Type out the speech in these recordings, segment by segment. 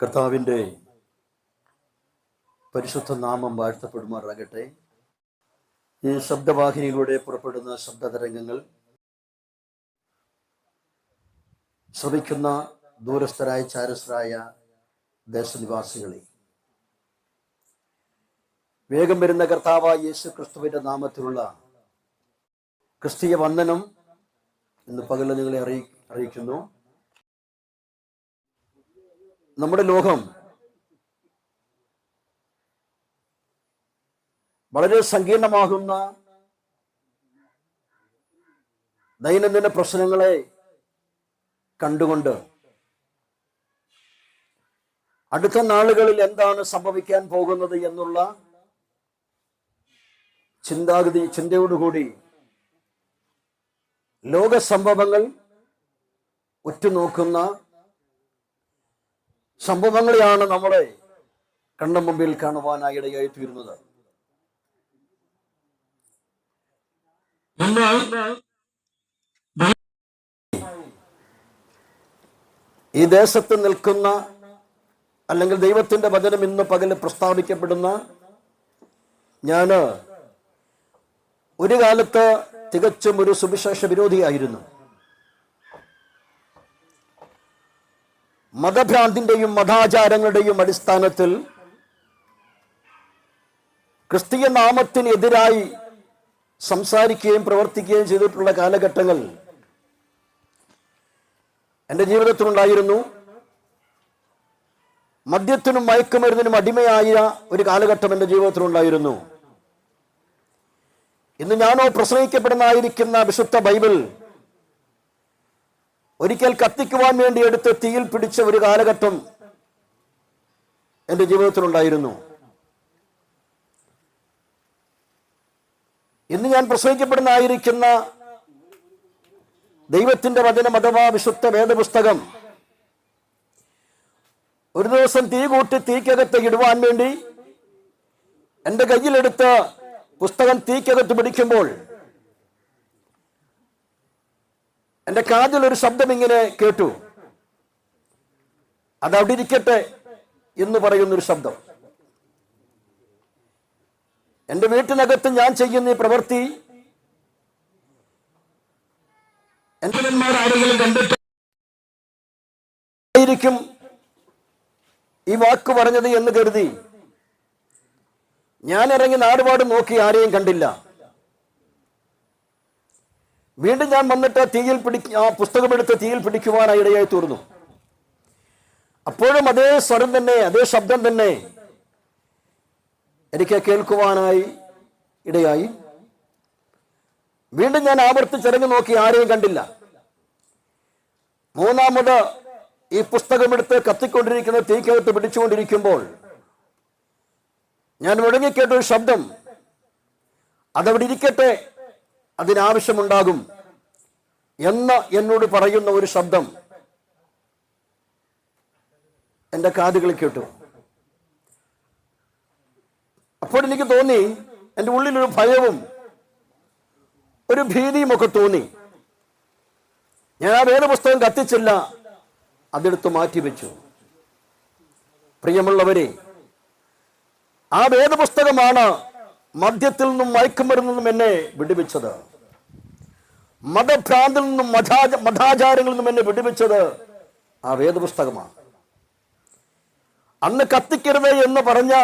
കർത്താവിന്റെ പരിശുദ്ധ നാമം വാഴ്ത്തപ്പെടുമാറാകട്ടെ. ഈ ശബ്ദവാഹിനിയിലൂടെ പുറപ്പെടുന്ന ശബ്ദതരംഗങ്ങൾ ശ്രമിക്കുന്ന ദൂരസ്ഥരായ ചാരസ്ഥരായ ദേശനിവാസികളെ വേഗം വരുന്ന കർത്താവ് യേശു ക്രിസ്തുവിന്റെ നാമത്തിലുള്ള ക്രിസ്തീയ വന്ദനം ഇന്ന് പകലിൽ നിങ്ങളെ അറിയി അറിയിക്കുന്നു. നമ്മുടെ ലോകം വളരെ സങ്കീർണമാകുന്ന ദൈനംദിന പ്രശ്നങ്ങളെ കണ്ടുകൊണ്ട് അടുത്ത നാളുകളിൽ എന്താണ് സംഭവിക്കാൻ പോകുന്നത് എന്നുള്ള ചിന്താഗതി ചിന്തയോടുകൂടി ലോക സംഭവങ്ങൾ ഉറ്റുനോക്കുന്ന സംഭവങ്ങളെയാണ് നമ്മളെ കണ്ണ മുമ്പിൽ കാണുവാനായി ഇടയായി തീരുന്നത്. ഈ ദേശത്ത് നിൽക്കുന്ന അല്ലെങ്കിൽ ദൈവത്തിന്റെ വചനം ഇന്ന് പകൽ പ്രസ്താവിക്കപ്പെടുന്ന ഞാൻ ഒരു കാലത്ത് തികച്ചും ഒരു സുവിശേഷ വിരോധിയായിരുന്നു. മതഭ്രാന്തിന്റെയും മതാചാരങ്ങളുടെയും അടിസ്ഥാനത്തിൽ ക്രിസ്തീയ നാമത്തിനെതിരായി സംസാരിക്കുകയും പ്രവർത്തിക്കുകയും ചെയ്തിട്ടുള്ള കാലഘട്ടങ്ങൾ എന്റെ ജീവിതത്തിലുണ്ടായിരുന്നു. മദ്യത്തിനും മയക്കുമരുന്നിനും അടിമയായ ഒരു കാലഘട്ടം എന്റെ ജീവിതത്തിലുണ്ടായിരുന്നു. ഇന്ന് ഞാനോ പ്രസംഗിക്കപ്പെടുന്നതായിരിക്കുന്ന വിശുദ്ധ ബൈബിൾ ഒരിക്കൽ കത്തിക്കുവാൻ വേണ്ടി എടുത്ത് തീയിൽ പിടിച്ച ഒരു കാലഘട്ടം എന്റെ ജീവിതത്തിലുണ്ടായിരുന്നു. ഇന്ന് ഞാൻ പ്രസംഗിക്കപ്പെടുന്നതായിരിക്കുന്ന ദൈവത്തിന്റെ വചനം അഥവാ വിശുദ്ധ വേദപുസ്തകം ഒരു ദിവസം തീ കൂട്ടി തീക്കകത്ത് ഇടുവാൻ വേണ്ടി എന്റെ കയ്യിലെടുത്ത് പുസ്തകം തീക്കകത്ത് പിടിക്കുമ്പോൾ എന്റെ കാതിൽ ഒരു ശബ്ദം ഇങ്ങനെ കേട്ടു. അത് അവിടെ ഇരിക്കട്ടെ എന്ന് പറയുന്നൊരു ശബ്ദം. എന്റെ വീട്ടിനകത്ത് ഞാൻ ചെയ്യുന്ന ഈ പ്രവൃത്തി ആരെങ്കിലും കണ്ടിട്ടായിരിക്കും ഈ വാക്ക് പറഞ്ഞത് എന്ന് കരുതി. ഞാൻ ഇറങ്ങി നാടുപാട് നോക്കി ആരെയും കണ്ടില്ല. വീണ്ടും ഞാൻ വന്നിട്ട് തീയിൽ പിടി ആ പുസ്തകമെടുത്ത് തീയിൽ പിടിക്കുവാനായി ഇടയായി തീർന്നു. അപ്പോഴും അതേ സ്വരം തന്നെ അതേ ശബ്ദം തന്നെ എനിക്ക് കേൾക്കുവാനായി ഇടയായി. വീണ്ടും ഞാൻ ആവർത്തിച്ചിറങ്ങി നോക്കി ആരെയും കണ്ടില്ല. മൂന്നാമത് ഈ പുസ്തകമെടുത്ത് കത്തിക്കൊണ്ടിരിക്കുന്ന തീക്കകത്ത് പിടിച്ചുകൊണ്ടിരിക്കുമ്പോൾ ഞാൻ മുഴങ്ങിക്കേട്ട ഒരു ശബ്ദം അതവിടെ ഇരിക്കട്ടെ അതിനാവശ്യമുണ്ടാകും എന്ന് എന്നോട് പറയുന്ന ഒരു ശബ്ദം എന്റെ കാതുകളിൽ കേട്ടു. അപ്പോൾ എനിക്ക് തോന്നി എന്റെ ഉള്ളിലൊരു ഭയവും ഒരു ഭീതിയും ഒക്കെ തോന്നി. ഞാൻ ആ വേദപുസ്തകം കത്തിച്ചില്ല അതെടുത്ത് മാറ്റിവെച്ചു പ്രിയമുള്ളവരെ ആ വേദപുസ്തകമാണ് മദ്യത്തിൽ നിന്നും മയക്കുമരുന്നിൽ നിന്നും എന്നെ വിടുവിച്ചത്. മതഭ്രാന്തിൽ നിന്നും മതാച മതാചാരങ്ങളിൽ നിന്നും എന്നെ വിടുവിച്ചത് ആ വേദപുസ്തകമാണ്. അന്ന് കത്തിക്കരുത് എന്ന് പറഞ്ഞ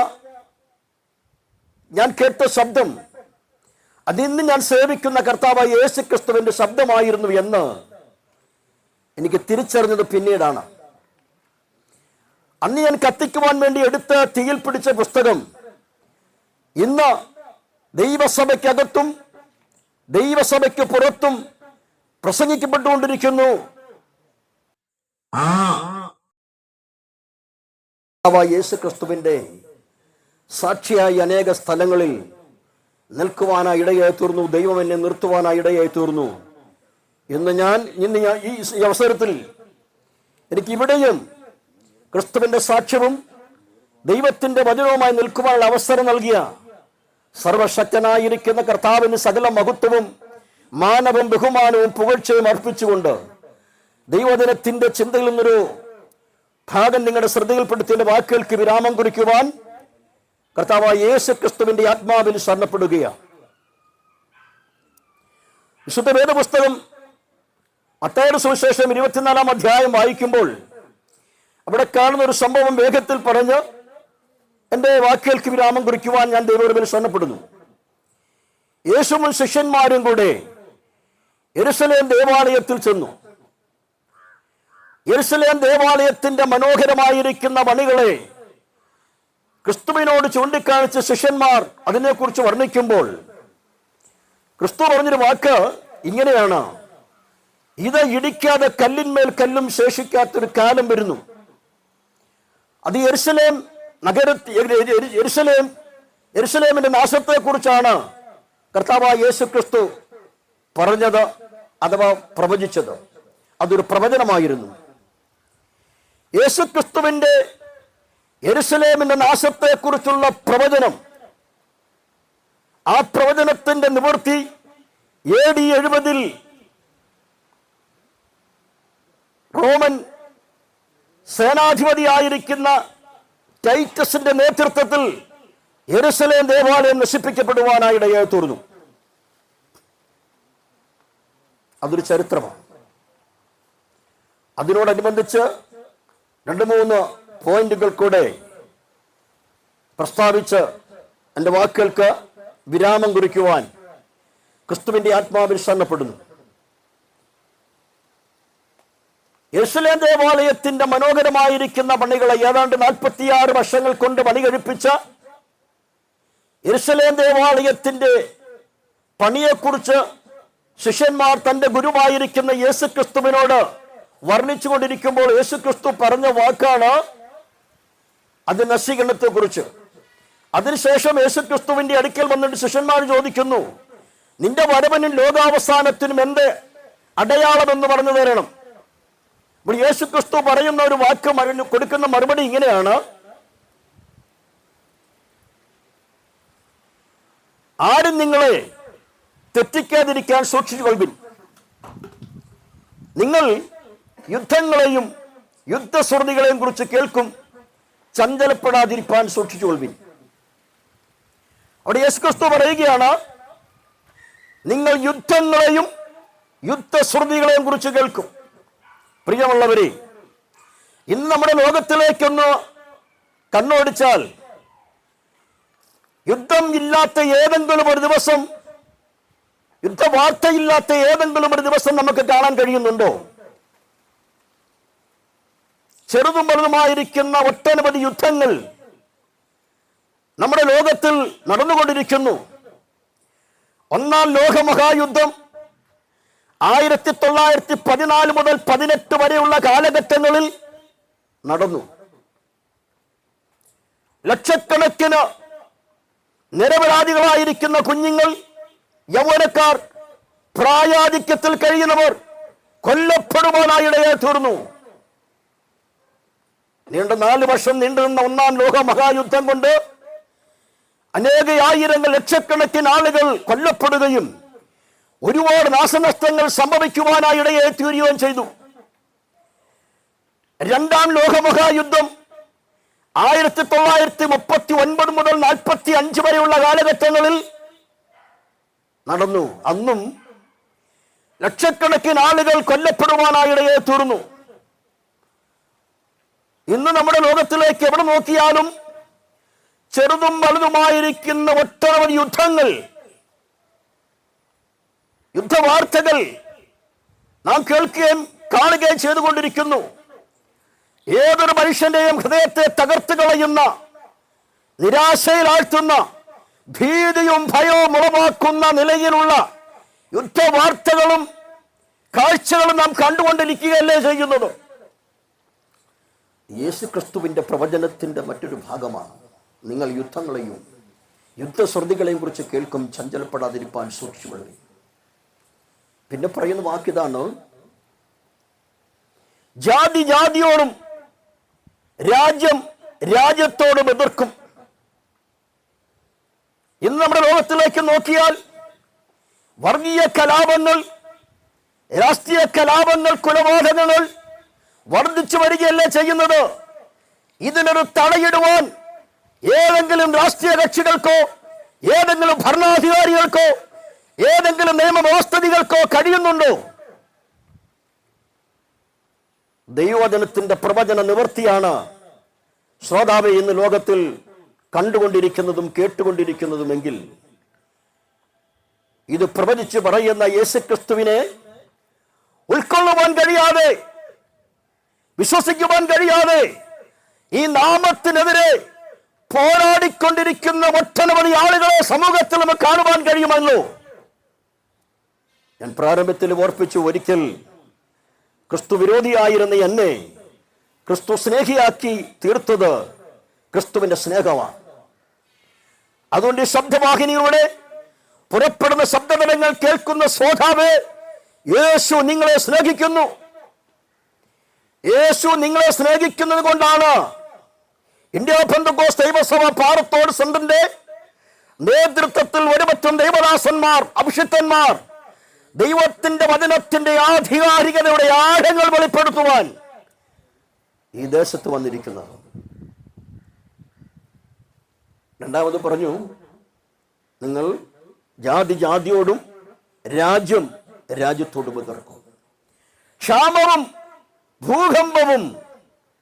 ഞാൻ കേട്ട ശബ്ദം അതിന്ന് ഞാൻ സേവിക്കുന്ന കർത്താവായ യേശു ക്രിസ്തുവിന്റെ ശബ്ദമായിരുന്നു എന്ന് എനിക്ക് തിരിച്ചറിഞ്ഞത് പിന്നീടാണ്. അന്ന് ഞാൻ കത്തിക്കുവാൻ വേണ്ടി എടുത്ത് തീയിൽ പിടിച്ച പുസ്തകം ഇന്ന് ദൈവസഭയ്ക്കകത്തും ദൈവസഭയ്ക്ക് പുറത്തും പ്രസംഗിക്കപ്പെട്ടുകൊണ്ടിരിക്കുന്നു. ആ. യേശു ക്രിസ്തുവിന്റെ സാക്ഷിയായി അനേക സ്ഥലങ്ങളിൽ നിൽക്കുവാനായി ഇടയായി തീർന്നു. ദൈവം എന്നെ നിർത്തുവാനായി ഇടയായി തീർന്നു. എന്ന് ഞാൻ ഇന്ന് ഞാൻ ഈ അവസരത്തിൽ എനിക്ക് ഇവിടെയും ക്രിസ്തുവിന്റെ സാക്ഷ്യവും ദൈവത്തിന്റെ വചനവുമായി നിൽക്കുവാനുള്ള അവസരം നൽകിയ സർവശക്തനായിരിക്കുന്ന കർത്താവിന് സകല മഹത്വവും മാനവും ബഹുമാനവും പുകഴ്ചയും അർപ്പിച്ചുകൊണ്ട് ദൈവദിനത്തിന്റെ ചിന്തയിൽ നിന്നൊരു ഭാഗം നിങ്ങളുടെ ശ്രദ്ധയിൽപ്പെടുത്തിയ വാക്കുകൾക്ക് വിരാമം കുറിക്കുവാൻ കർത്താവായ യേശു ക്രിസ്തുവിന്റെ ആത്മാവിൽ ശരണപ്പെടുകയാണ് വിശുദ്ധ വേദപുസ്തകം മത്തായുടെ സുവിശേഷം ഇരുപത്തിനാലാം അധ്യായം വായിക്കുമ്പോൾ അവിടെ കാണുന്ന ഒരു സംഭവം വേഗത്തിൽ പറഞ്ഞ് എന്റെ വാക്കുകൾക്ക് വിരാമം കുറിക്കുവാൻ ഞാൻ ദൈവത്തിൽ ശരണപ്പെടുന്നു യേശുവും ശിഷ്യന്മാരും കൂടെ എരുസലേം ദേവാലയത്തിൽ ചെന്നു. എരുസലേം ദേവാലയത്തിന്റെ മനോഹരമായിരിക്കുന്ന പണികളെ ക്രിസ്തുവിനോട് ചൂണ്ടിക്കാണിച്ച ശിഷ്യന്മാർ അതിനെക്കുറിച്ച് വർണിക്കുമ്പോൾ ക്രിസ്തു പറഞ്ഞൊരു വാക്ക് ഇങ്ങനെയാണ്. ഇത് ഇടിക്കാതെ കല്ലിന്മേൽ കല്ലും ശേഷിക്കാത്തൊരു കാലം വരുന്നു. അത് യെരുസലേം നഗര എരുസലേം എരുസലേമിന്റെ നാശത്തെക്കുറിച്ചാണ് കർത്താവായ യേശു ക്രിസ്തു പറഞ്ഞത് അഥവാ പ്രവചിച്ചത്. അതൊരു പ്രവചനമായിരുന്നു. യേശു ക്രിസ്തുവിന്റെ യെരുസലേമിന്റെ നാശത്തെക്കുറിച്ചുള്ള പ്രവചനം ആ പ്രവചനത്തിന്റെ നിവൃത്തി എ ഡി എഴുപതിൽ റോമൻ സേനാധിപതിയായിരിക്കുന്ന ടൈറ്റസിന്റെ നേതൃത്വത്തിൽ എരുസലേം ദേവാലയം നശിപ്പിക്കപ്പെടുവാനായി ഇടയായി തീർന്നു. അതൊരു ചരിത്രമാണ്. അതിനോടനുബന്ധിച്ച് രണ്ട് മൂന്ന് പോയിന്റുകൾ കൂടെ പ്രസ്താവിച്ച് എന്റെ വാക്കുകൾക്ക് വിരാമം കുറിക്കുവാൻ ക്രിസ്തുവിന്റെ ആത്മാവിൽ ശരണപ്പെടുന്നു. യെരുസലേം ദേവാലയത്തിന്റെ മനോഹരമായിരിക്കുന്ന പണികളെ ഏതാണ്ട് നാൽപ്പത്തിയാറ് വർഷങ്ങൾ കൊണ്ട് പണി കഴിപ്പിച്ച യെരുസലേം ദേവാലയത്തിന്റെ പണിയെക്കുറിച്ച് ശിഷ്യന്മാർ തന്റെ ഗുരുവായിരിക്കുന്ന യേശു ക്രിസ്തുവിനോട് വർണിച്ചുകൊണ്ടിരിക്കുമ്പോൾ യേശു ക്രിസ്തു പറഞ്ഞ വാക്കാണ് അത് നശീകരണത്തെ കുറിച്ച് അതിനുശേഷം യേശു ക്രിസ്തുവിന്റെ അടുക്കൽ വന്നിട്ട് ശിഷ്യന്മാർ ചോദിക്കുന്നു നിന്റെ വരവനും ലോകാവസാനത്തിനും എന്ത് അടയാളം എന്ന് പറഞ്ഞു തരണം? അപ്പോൾ യേശു ക്രിസ്തു പറയുന്ന ഒരു വാക്ക് മറിഞ്ഞു കൊടുക്കുന്ന മറുപടി ഇങ്ങനെയാണ്. ആരും നിങ്ങളെ തെറ്റിക്കാതിരിക്കാൻ സൂക്ഷിച്ചു കൊള്ളുവിൻ നിങ്ങൾ യുദ്ധങ്ങളെയും യുദ്ധസ്മൃതികളെയും കുറിച്ച് കേൾക്കും ചഞ്ചലപ്പെടാതിരിക്കാൻ സൂക്ഷിച്ചു കൊള്ളുവിൻ അവിടെ യേശു ക്രിസ്തു പറയുകയാണ് നിങ്ങൾ യുദ്ധങ്ങളെയും യുദ്ധശ്രുതികളെയും കുറിച്ച് കേൾക്കും. പ്രിയമുള്ളവരെ ഇന്ന് നമ്മുടെ ലോകത്തിലേക്കൊന്ന് കണ്ണോടിച്ചാൽ യുദ്ധം ഇല്ലാത്ത ഏതെങ്കിലും ഒരു ദിവസം യുദ്ധവാർത്തയില്ലാത്ത ഏതെങ്കിലും ഒരു ദിവസം നമുക്ക് കാണാൻ കഴിയുന്നുണ്ടോ? ചെറുതും വലുതുമായിരിക്കുന്ന ഒട്ടനവധി യുദ്ധങ്ങൾ നമ്മുടെ ലോകത്തിൽ നടന്നുകൊണ്ടിരിക്കുന്നു. ഒന്നാം ലോകമഹായുദ്ധം ആയിരത്തി തൊള്ളായിരത്തി പതിനാല് മുതൽ പതിനെട്ട് വരെയുള്ള കാലഘട്ടങ്ങളിൽ നടന്നു. ലക്ഷക്കണക്കിന് നിരപരാധികളായിരിക്കുന്ന കുഞ്ഞുങ്ങൾ യൗവനക്കാർ പ്രായാധിക്യത്തിൽ കഴിയുന്നവർ കൊല്ലപ്പെടുവാനായിടയെ തീർന്നു. നീണ്ട നാല് വർഷം നീണ്ടുനിന്ന ഒന്നാം ലോക മഹായുദ്ധം കൊണ്ട് അനേക ആയിരങ്ങൾ ലക്ഷക്കണക്കിന് ആളുകൾ കൊല്ലപ്പെടുകയും ഒരുപാട് നാശനഷ്ടങ്ങൾ സംഭവിക്കുവാനായി ഇടയെ തീരുകയും ചെയ്തു. രണ്ടാം ലോകമഹായുദ്ധം ആയിരത്തി തൊള്ളായിരത്തി മുപ്പത്തി ഒൻപത് മുതൽ നാൽപ്പത്തി അഞ്ച് വരെയുള്ള കാലഘട്ടങ്ങളിൽ നടന്നു. അന്നും ലക്ഷക്കണക്കിന് ആളുകൾ കൊല്ലപ്പെടുവാനായി ഇടയെ തീർന്നു ഇന്ന് നമ്മുടെ ലോകത്തിലേക്ക് എവിടെ നോക്കിയാലും ചെറുതും വലുതുമായിരിക്കുന്ന ഒട്ടനവധി യുദ്ധങ്ങൾ യുദ്ധവാർത്തകൾ നാം കേൾക്കുകയും കാണുകയും ചെയ്തുകൊണ്ടിരിക്കുന്നു. ഏതൊരു മനുഷ്യന്റെയും ഹൃദയത്തെ തകർത്ത് കളയുന്ന നിരാശയിലാഴ്ത്തുന്ന ഭീതിയും ഭയവും ഉളവാക്കുന്ന നിലയിലുള്ള യുദ്ധവാർത്തകളും കാഴ്ചകളും നാം കണ്ടുകൊണ്ടിരിക്കുകയല്ലേ ചെയ്യുന്നത്? യേശു ക്രിസ്തുവിന്റെ പ്രവചനത്തിന്റെ മറ്റൊരു ഭാഗമാണ്. നിങ്ങൾ യുദ്ധങ്ങളെയും യുദ്ധശ്രുതികളെയും കുറിച്ച് കേൾക്കും ചഞ്ചലപ്പെടാതിരിക്കാൻ സൂക്ഷിച്ചുകൊള്ളി പിന്നെ പറയുന്ന വാക്കിതാണ് ജാതി ജാതിയോടും രാജ്യം രാജ്യത്തോടും എതിർക്കും. ഇന്ന് നമ്മുടെ ലോകത്തിലേക്ക് നോക്കിയാൽ വർഗീയ കലാപങ്ങൾ രാഷ്ട്രീയ കലാപങ്ങൾ കുലബോധനങ്ങൾ വർദ്ധിച്ചു വരികയല്ല ചെയ്യുന്നത്? ഇതിനൊരു തടയിടുവാൻ ഏതെങ്കിലും രാഷ്ട്രീയ കക്ഷികൾക്കോ ഏതെങ്കിലും ഭരണാധികാരികൾക്കോ ഏതെങ്കിലും നിയമവ്യവസ്ഥിതികൾക്കോ കഴിയുന്നുണ്ടോ? ദൈവജനത്തിന്റെ പ്രവചന നിവൃത്തിയാണ് ശ്രോതാവെ ഇന്ന് ലോകത്തിൽ കണ്ടുകൊണ്ടിരിക്കുന്നതും കേട്ടുകൊണ്ടിരിക്കുന്നതുമെങ്കിൽ ഇത് പ്രവചിച്ച് പറയുന്ന യേശുക്രിസ്തുവിനെ ഉൾക്കൊള്ളുവാൻ കഴിയാതെ വിശ്വസിക്കുവാൻ കഴിയാതെ ഈ നാമത്തിനെതിരെ പോരാടിക്കൊണ്ടിരിക്കുന്ന ഒട്ടനവധി ആളുകളെ സമൂഹത്തിൽ നമുക്ക് കാണുവാൻ കഴിയുമല്ലോ. ഞാൻ പ്രാരംഭത്തിൽ ഓർപ്പിച്ചു ഒരിക്കൽ ക്രിസ്തു വിരോധിയായിരുന്ന എന്നെ ക്രിസ്തു സ്നേഹിയാക്കി തീർത്തത് ക്രിസ്തുവിന്റെ സ്നേഹമാണ്. അതുകൊണ്ട് ഈ ശബ്ദവാഹിനിയുടെ പുറപ്പെടുന്ന ശബ്ദതലങ്ങൾ കേൾക്കുന്ന ശ്രോതാവ് യേശു നിങ്ങളെ സ്നേഹിക്കുന്നു. യേശു നിങ്ങളെ സ്നേഹിക്കുന്നത് കൊണ്ടാണ് ഇന്ത്യ ബന്ധുക്കോസ് ദൈവസഭ പാറത്തോട് സെന്ററിന്റെ നേതൃത്വത്തിൽ ഒരുപറ്റം ദൈവദാസന്മാർ അഭിഷിക്തന്മാർ ദൈവത്തിന്റെ വചനത്തിന്റെ ആധികാരികതയുടെ ആഴങ്ങൾ വെളിപ്പെടുത്തുവാൻ ഈ ദേശത്ത് വന്നിരിക്കുന്നത്. രണ്ടാമത് പറഞ്ഞു നിങ്ങൾ ജാതി ജാതിയോടും രാജ്യം രാജ്യത്തോടും എതിർക്കും. ക്ഷാമവും ഭൂകമ്പവും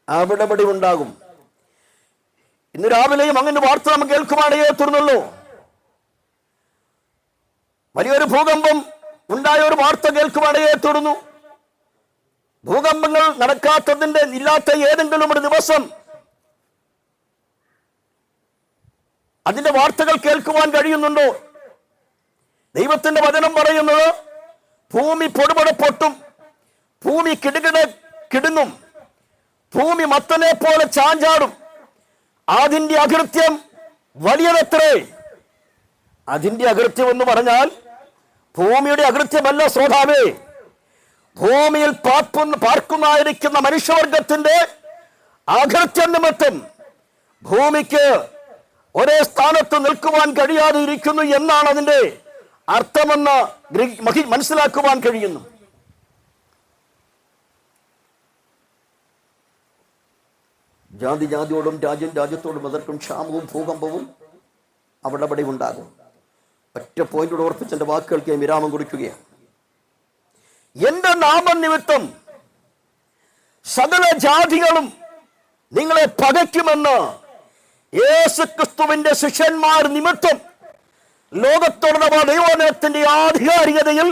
അവിടെ ഇവിടെ ഉണ്ടാകും. ഇന്ന് രാവിലെയും അങ്ങനെ വാർത്ത നമുക്ക് കേൾക്കുവാനേ തുറന്നുള്ളൂ വലിയൊരു ഭൂകമ്പം ഉണ്ടായ ഒരു വാർത്ത കേൾക്കുവാനേ തുടർന്നു ഭൂകമ്പങ്ങൾ നടക്കാത്തതിന്റെ ഇല്ലാത്ത ഏതെങ്കിലും ഒരു ദിവസം അതിന്റെ വാർത്തകൾ കേൾക്കുവാൻ കഴിയുന്നുണ്ടോ? ദൈവത്തിന്റെ വചനം പറയുന്നത് ഭൂമി പൊടുപട പൊട്ടും ഭൂമി കിടുകിട കിടുങ്ങും ഭൂമി മത്തനെ പോലെ ചാഞ്ചാടും. അതിന്റെ അകൃത്യം വലിയതെത്രേ? അതിന്റെ അകൃത്യം എന്ന് പറഞ്ഞാൽ ഭൂമിയുടെ അകൃത്യമല്ല ശ്രോതാവേ. ഭൂമിയിൽ പാർപ്പുന്ന പാർക്കുന്നായിരിക്കുന്ന മനുഷ്യവർഗത്തിന്റെ അകൃത്യം നിമിത്തം ഭൂമിക്ക് ഒരേ സ്ഥാനത്ത് നിൽക്കുവാൻ കഴിയാതെ ഇരിക്കുന്നു എന്നാണ് അതിന്റെ അർത്ഥമെന്ന് മനസ്സിലാക്കുവാൻ കഴിയുന്നു. ജാതി ജാതിയോടും രാജ്യം രാജ്യത്തോടും എതിർക്കും ക്ഷാമവും ഭൂകമ്പവും അവിടെ അവിടെ ഉണ്ടാകും ഒറ്റ പോയിന്റോട് ഓർപ്പിച്ച് എന്റെ വാക്കുകൾക്ക് ഞാൻ വിരാമം കുറിക്കുകയാണ് എന്റെ നാമനിമിത്തം സകല ജാതികളും നിങ്ങളെ പകയ്ക്കുമെന്ന് യേശു ക്രിസ്തുവിന്റെ ശിഷ്യന്മാർ നിമിത്തം ലോകത്തോടുള്ള ദൈവവചനത്തിന്റെ ആധികാരികതയിൽ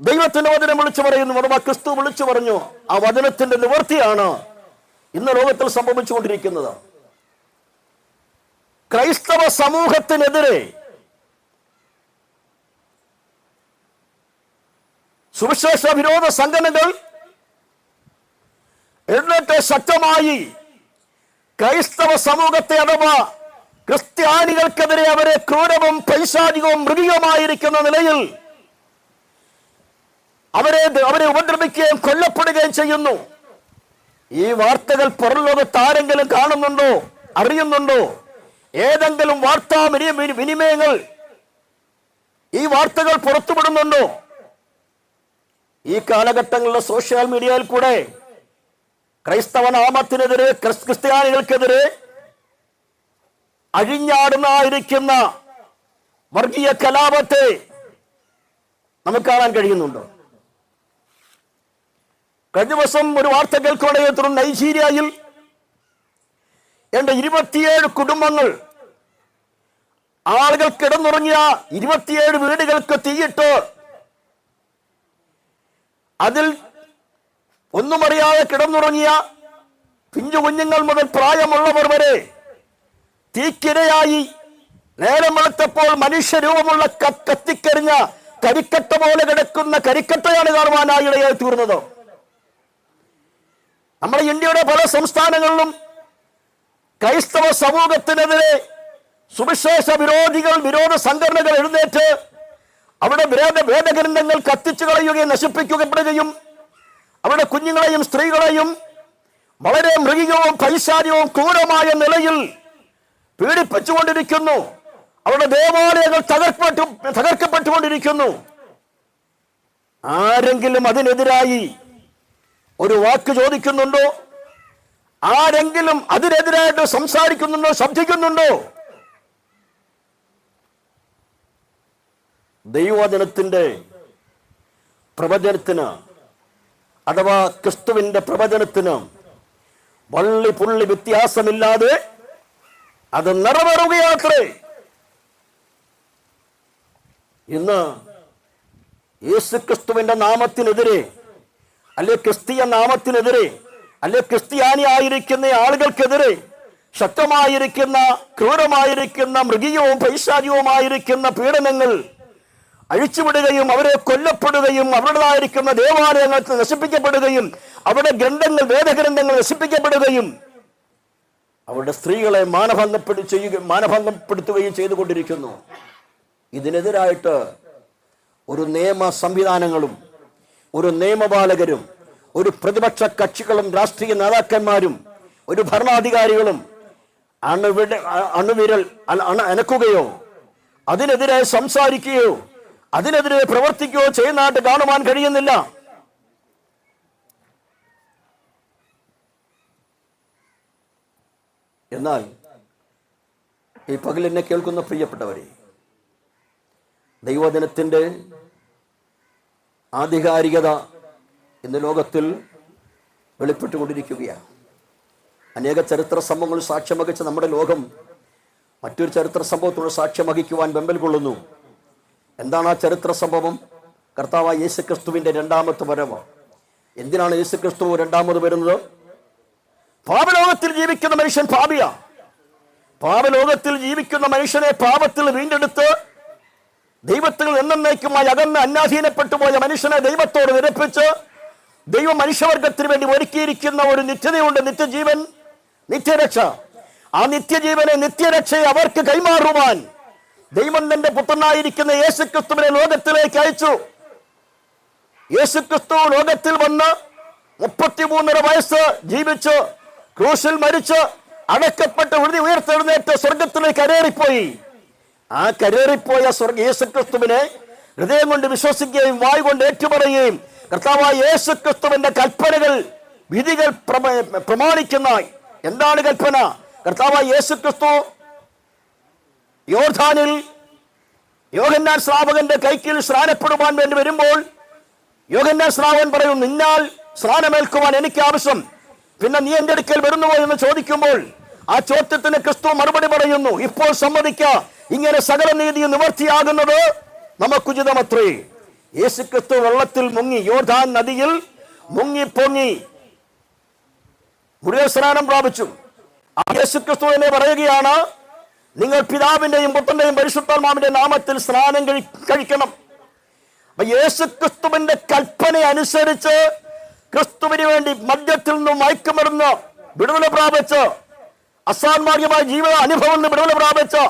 ദൈവത്തിന്റെ വചനം വിളിച്ചു പറയുന്നു. അഥവാ ക്രിസ്തു വിളിച്ചു പറഞ്ഞു ആ വചനത്തിന്റെ നിവൃത്തിയാണ് ഇന്ന് ലോകത്തിൽ സംഭവിച്ചുകൊണ്ടിരിക്കുന്നത്. ക്രൈസ്തവ സമൂഹത്തിനെതിരെ സുവിശേഷ വിരോധ സംഘടനകൾ എന്നിട്ട് ശക്തമായി ക്രൈസ്തവ സമൂഹത്തെ അഥവാ ക്രിസ്ത്യാനികൾക്കെതിരെ അവരെ ക്രൂരവും പൈശാചികവും മൃഗീയമായിരിക്കുന്ന നിലയിൽ അവരെ അവരെ ഉപദ്രവിക്കുകയും കൊല്ലപ്പെടുകയും ചെയ്യുന്നു. ഈ വാർത്തകൾ പുറംലോകത്ത് ആരെങ്കിലും കാണുന്നുണ്ടോ? അറിയുന്നുണ്ടോ? ഏതെങ്കിലും വാർത്താ വിനി- വിനി- വിനിമയങ്ങൾ ഈ വാർത്തകൾ പുറത്തുവിടുന്നുണ്ടോ? ഈ കാലഘട്ടങ്ങളിലെ സോഷ്യൽ മീഡിയയിൽ കൂടെ ക്രൈസ്തവ നാമത്തിനെതിരെ ക്രിസ്- ക്രിസ്ത്യാനികൾക്കെതിരെ അഴിഞ്ഞാടുന്നായിരിക്കുന്ന വർഗീയ കലാപത്തെ നമുക്ക് കാണാൻ കഴിയുന്നുണ്ടോ. കഴിഞ്ഞ ദിവസം ഒരു വാർത്ത കേൾക്കുകയാണെങ്കിൽ തുടർന്ന് നൈജീരിയയിൽ എന്റെ ഇരുപത്തിയേഴ് കുടുംബങ്ങൾ ആളുകൾ കിടന്നുറങ്ങിയ ഇരുപത്തിയേഴ് വീടുകൾക്ക് തീയിട്ട് അതിൽ ഒന്നുമറിയാതെ കിടന്നുറങ്ങിയ പിഞ്ചു കുഞ്ഞുങ്ങൾ മുതൽ പ്രായമുള്ളവർ വരെ തീക്കിരയായി നേരം വെളുത്തപ്പോൾ മനുഷ്യരൂപമുള്ള കത്തിക്കരിഞ്ഞ കരിക്കട്ട പോലെ കിടക്കുന്ന കരിക്കട്ടയാണ് കാണുവാനായി ഇടയായി തീർന്നത്. നമ്മുടെ ഇന്ത്യയുടെ പല സംസ്ഥാനങ്ങളിലും ക്രൈസ്തവ സമൂഹത്തിനെതിരെ സുവിശേഷ വിരോധികൾ വിരോധ സംഘടനകൾ എഴുന്നേറ്റ് അവിടെ വേദ വേദഗ്രന്ഥങ്ങൾ കത്തിച്ചു കളയുകയും നശിപ്പിക്കപ്പെടുകയും അവിടെ കുഞ്ഞുങ്ങളെയും സ്ത്രീകളെയും വളരെ മൃഗികവും പൈശാചികവും ക്രൂരമായ നിലയിൽ പീഡിപ്പിച്ചുകൊണ്ടിരിക്കുന്നു. അവരുടെ ദേവാലയങ്ങൾ തകർപ്പെട്ടു തകർക്കപ്പെട്ടുകൊണ്ടിരിക്കുന്നു. ആരെങ്കിലും അതിനെതിരായി ഒരു വാക്ക് ചോദിക്കുന്നുണ്ടോ? ആരെങ്കിലും അതിനെതിരായിട്ട് സംസാരിക്കുന്നുണ്ടോ? ശബ്ദിക്കുന്നുണ്ടോ? ദൈവവചനത്തിന്റെ പ്രവചനത്തിന് അഥവാ ക്രിസ്തുവിന്റെ പ്രവചനത്തിന് വള്ളി പുള്ളി വ്യത്യാസമില്ലാതെ അത് നിറവേറുകയാത്രേ. ഇന്ന് യേശു യേശുക്രിസ്തുവിന്റെ നാമത്തിനെതിരെ അല്ലെ ക്രിസ്തീയ നാമത്തിനെതിരെ അല്ലെ ക്രിസ്ത്യാനി ആയിരിക്കുന്ന ആളുകൾക്കെതിരെ ശക്തമായിരിക്കുന്ന ക്രൂരമായിരിക്കുന്ന മൃഗീയവും പൈശാചികവുമായിരിക്കുന്ന പീഡനങ്ങൾ അഴിച്ചുവിടുകയും അവരെ കൊല്ലപ്പെടുകയും അവരുടേതായിരിക്കുന്ന ദേവാലയങ്ങൾ നശിപ്പിക്കപ്പെടുകയും അവരുടെ ഗ്രന്ഥങ്ങൾ വേദഗ്രന്ഥങ്ങൾ നശിപ്പിക്കപ്പെടുകയും അവരുടെ സ്ത്രീകളെ മാനഭംഗപ്പെടു ചെയ്യുക മാനഭംഗപ്പെടുത്തുകയും ചെയ്തുകൊണ്ടിരിക്കുന്നു. ഇതിനെതിരായിട്ട് ഒരു നിയമ സംവിധാനങ്ങളും ഒരു നിയമപാലകരും ഒരു പ്രതിപക്ഷ കക്ഷികളും രാഷ്ട്രീയ നേതാക്കന്മാരും ഒരു ഭരണാധികാരികളും അണുവിട അണുവിരൽ അണ അനക്കുകയോ അതിനെതിരെ സംസാരിക്കുകയോ അതിനെതിരെ പ്രവർത്തിക്കുകയോ ചെയ്യുന്നതായിട്ട് കാണുവാൻ കഴിയുന്നില്ല. എന്നാൽ ഈ പകലെന്നെ കേൾക്കുന്ന പ്രിയപ്പെട്ടവരെ ദൈവദിനത്തിന്റെ ആധികാരികത ഇന്ന് ലോകത്തിൽ വെളിപ്പെട്ടുകൊണ്ടിരിക്കുകയാണ്. അനേക ചരിത്ര സംഭവങ്ങൾ സാക്ഷ്യം വഹിച്ച നമ്മുടെ ലോകം മറ്റൊരു ചരിത്ര സംഭവത്തോട് സാക്ഷ്യം വഹിക്കുവാൻ വെമ്പൽ കൊള്ളുന്നു. എന്താണ് ആ ചരിത്ര സംഭവം? കർത്താവായ യേശുക്രിസ്തുവിന്റെ രണ്ടാമത്തെ വരവ്. എന്തിനാണ് യേശുക്രിസ്തു രണ്ടാമത് വരുന്നത്? പാപലോകത്തിൽ ജീവിക്കുന്ന മനുഷ്യൻ പാപിയ. പാപലോകത്തിൽ ജീവിക്കുന്ന മനുഷ്യനെ പാപത്തിൽ വീണ്ടെടുത്ത് ദൈവത്തിൽ എന്നേക്കുമായി അകന്ന് അന്യാധീനപ്പെട്ടു പോയ മനുഷ്യനെ ദൈവത്തോട് നിരപ്പിച്ച് ദൈവം മനുഷ്യവർഗത്തിന് വേണ്ടി ഒരുക്കിയിരിക്കുന്ന ഒരു നിത്യതയുണ്ട് നിത്യജീവൻ നിത്യരക്ഷ. ആ നിത്യജീവനെ നിത്യരക്ഷയെ അവർക്ക് കൈമാറുവാൻ ദൈവം തന്റെ പുത്രനായിരിക്കുന്ന യേശുക്രിസ്തുവിനെ ലോകത്തിലേക്ക് അയച്ചു. യേശുക്രിസ്തു ലോകത്തിൽ വന്ന് മുപ്പത്തിമൂന്നര വയസ്സ് ജീവിച്ച് ക്രൂശിൽ മരിച്ച് അടക്കപ്പെട്ട് ഉഴുതി ഉയർത്തെഴുന്നേറ്റ് സ്വർഗത്തിലേക്ക് കരേറിപ്പോയി ആ കരേറിപ്പോയ സ്വർഗ യേശുക്രിസ്തുവിനെ ഹൃദയം കൊണ്ട് വിശ്വസിക്കുകയും വായു കൊണ്ട് ഏറ്റുപറയുകയും കർത്താവായ യേശുക്രിസ്തുവിന്റെ കൽപ്പനകൾ വിധികൾ പ്രമ- പ്രമാണിക്കുന്ന എന്താണ് കൽപ്പന? കർത്താവായ യേശുക്രിസ്തു യോർധാനിൽ യോഹന്നാൻ ശ്രാവകന്റെ കൈക്കിൽ സ്നാനപ്പെടുവാൻ വേണ്ടി വരുമ്പോൾ യോഹന്നാൻ ശ്രാവകൻ പറയും നിന്നാൽ സ്നാനമേൽക്കുവാൻ എനിക്ക് ആവശ്യം. പിന്നെ നീ എന്റെ അടുക്കൽ വരുന്നുവോ എന്ന് ചോദിക്കുമ്പോൾ ആ ചോദ്യത്തിന് ക്രിസ്തു മറുപടി പറയുന്നു ഇപ്പോൾ സമ്മതിക്ക. ഇങ്ങനെ സകല നീതി നിവർത്തിയാകുന്നത് നമുക്കുചിതമത്രേ യേശു ക്രിസ്തു വെള്ളത്തിൽ മുങ്ങി യോർധാൻ നദിയിൽ മുങ്ങി പൊങ്ങി മുഴുവൻ സ്നാനം പ്രാപിച്ചു. ആ യേശു ക്രിസ്തു എന്നെ പറയുകയാണ് നിങ്ങൾ പിതാവിന്റെയും പുത്രന്റെയും പരിശുദ്ധാത്മാവിന്റെ നാമത്തിൽ സ്നാനം കഴി- കഴിക്കണം. അപ്പൊ യേശു ക്രിസ്തുവിന്റെ കൽപ്പന അനുസരിച്ച് ക്രിസ്തുവിന് വേണ്ടി മദ്യത്തിൽ നിന്നും മയക്കുമരുന്ന് വിടുതല പ്രാപിച്ച് അസാന്മാർഗമായ ജീവിത അനുഭവം നിന്ന് വിടുതല പ്രാപിച്ച്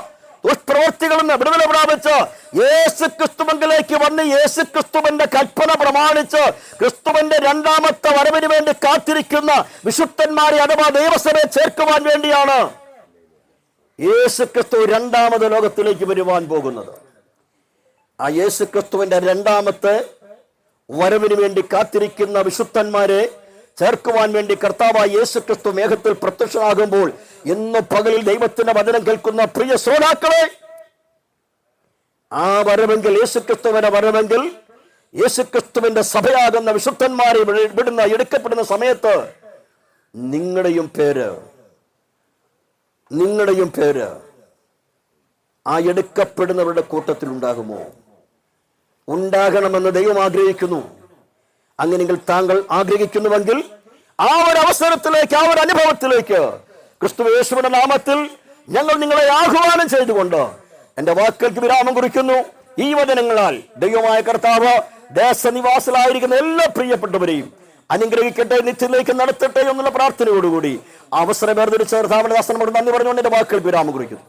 ദുഷ്പ്രവൃത്തികളിൽ നിന്ന് വിടുതല പ്രാപിച്ച് യേശു ക്രിസ്തുവെങ്കിലേക്ക് വന്ന് യേശു ക്രിസ്തുവിന്റെ കൽപ്പന പ്രമാണിച്ച് ക്രിസ്തുവിന്റെ രണ്ടാമത്തെ വരവിന് വേണ്ടി കാത്തിരിക്കുന്ന വിശുദ്ധന്മാരെ അഥവാ ദൈവസഭയെ ചേർക്കുവാൻ വേണ്ടിയാണ് യേശു ക്രിസ്തു രണ്ടാമത് ലോകത്തിലേക്ക് വരുവാൻ പോകുന്നത്. ആ യേശു ക്രിസ്തുവിന്റെ രണ്ടാമത്തെ വരവിന് വേണ്ടി കാത്തിരിക്കുന്ന വിശുദ്ധന്മാരെ ചേർക്കുവാൻ വേണ്ടി കർത്താവായ യേശു ക്രിസ്തു മേഘത്തിൽ പ്രത്യക്ഷനാകുമ്പോൾ ഇന്ന് പകലിൽ ദൈവത്തിന്റെ വചനം കേൾക്കുന്ന പ്രിയ ശ്രോതാക്കളെ ആ വരവെങ്കിൽ യേശു ക്രിസ്തുവിന്റെ വരവെങ്കിൽ യേശുക്രിസ്തുവിന്റെ സഭയാകുന്ന വിശുദ്ധന്മാരെ വിടുന്ന എടുക്കപ്പെടുന്ന സമയത്ത് നിങ്ങളുടെയും പേര് നിങ്ങളുടെയും പേര് ആ എടുക്കപ്പെടുന്നവരുടെ കൂട്ടത്തിൽ ഉണ്ടാകുമോ? ഉണ്ടാകണമെന്ന് ദൈവം ആഗ്രഹിക്കുന്നു. അങ്ങനെയെങ്കിൽ താങ്കൾ ആഗ്രഹിക്കുന്നുവെങ്കിൽ ആ ഒരു അവസരത്തിലേക്ക് ആ ഒരു അനുഭവത്തിലേക്ക് ക്രിസ്തു യേശുവിന്റെ നാമത്തിൽ ഞങ്ങൾ നിങ്ങളെ ആഹ്വാനം ചെയ്തുകൊണ്ട് എന്റെ വാക്കുകൾക്ക് വിരാമം കുറിക്കുന്നു. ഈ വചനങ്ങളാൽ ദൈവമായ കർത്താവ് ദേശനിവാസിലായിരിക്കുന്ന എല്ലാ പ്രിയപ്പെട്ടവരെയും അനുഗ്രഹിക്കട്ടെ നിത്യത്തിലേക്ക് നടത്തട്ടെ എന്നുള്ള പ്രാർത്ഥനയോടുകൂടി അവസരം വേർതിരിച്ച് കർത്താവിന്റെ ദാസനോട് നന്ദി പറഞ്ഞുകൊണ്ട് എന്റെ വാക്കുകൾ വിരാമം കുറിക്കുന്നു.